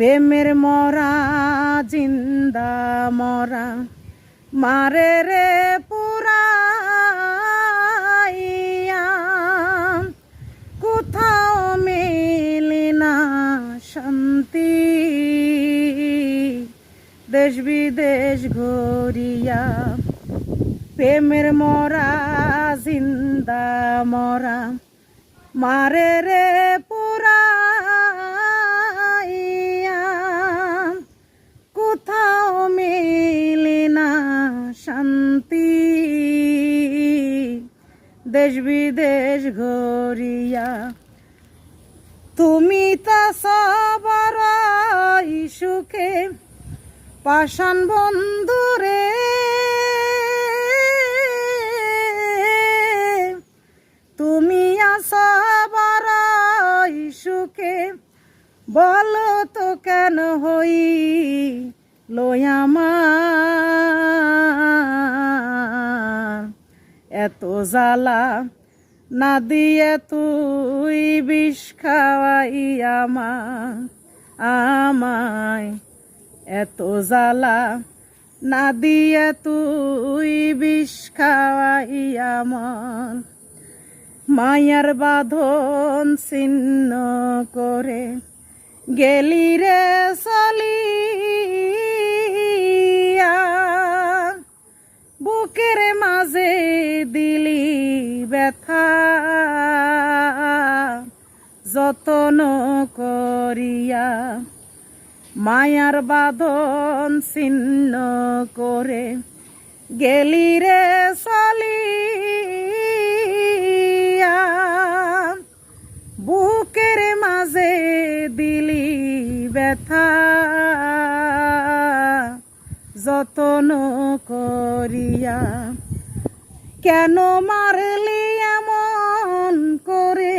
প্রেমের মরা, জিন্দা মরা, মারে রে পুরাইয়া, কোথাও মেলি না শান্তি। দেশ বিদেশ ঘুরিয়া, প্রেমের মরা, জিন্দা মরা, মারে রে দেশ বিদেশ ঘরিয়া, তুমি তা সবার সুখে পাষাণ বন্ধুরে তুমি আসাবার সুখে বলো তো কেন হই লয়ামার এত জ্বালা না দিয়ে তুই বিষ খাওয়াই আমার আমায়। এত জ্বালা না দিয়ে তুই বিষ খাওয়াই আমার মায়ার বাঁধন ছিন্ন করে গেলি রে চলিয়া। বুকের দিলি ব্যথা, যতন করিয়া মায়ার বাঁধন ছিন্ন করে গেলি রে চলিয়া বুকের মাঝে দিলি ব্যথা, যতন করিয়া কেন মারলি এমন করে?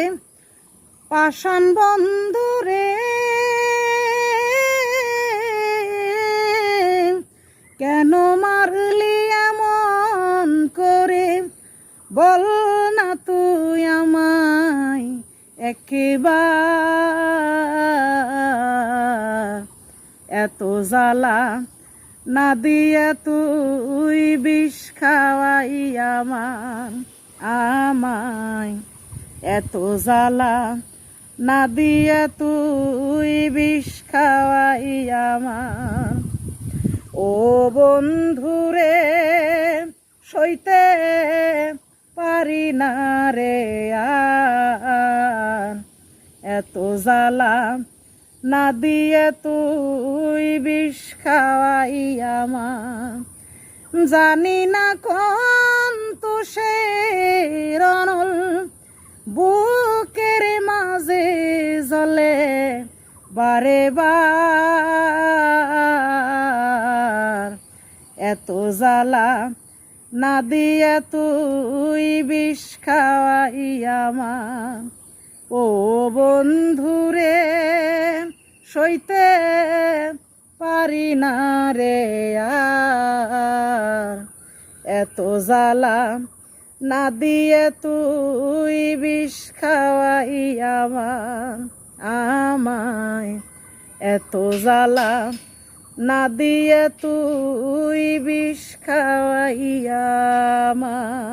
পাষাণ বন্ধুরে কেন মারলি এমন করে? বল না তুই আমায় একেবার। এত জ্বালা না দিয়ে তুই বিষ খাওয়াই আমার, আমায় এত জ্বালা। না দিয়ে তুই বিষ খাওয়াই আমার। ও বন্ধুরে সইতে পারি না রে আর। এত জ্বালা না দিয়ে তুই বিষ খাওয়াই আমার। জানি না কোন তো সে রনল বুকের মাঝে জলে বারে বার। এত জ্বালা না দিয়ে তুই বিষ খাওয়াই আমার। ও বন্ধুরে, সইতে পারি না রে আর। এত জ্বালা না দিয়ে তুই বিষ খাওয়াই আমার, আমায়। এত জ্বালা না দিয়ে তুই বিষ খাওয়াই আমার।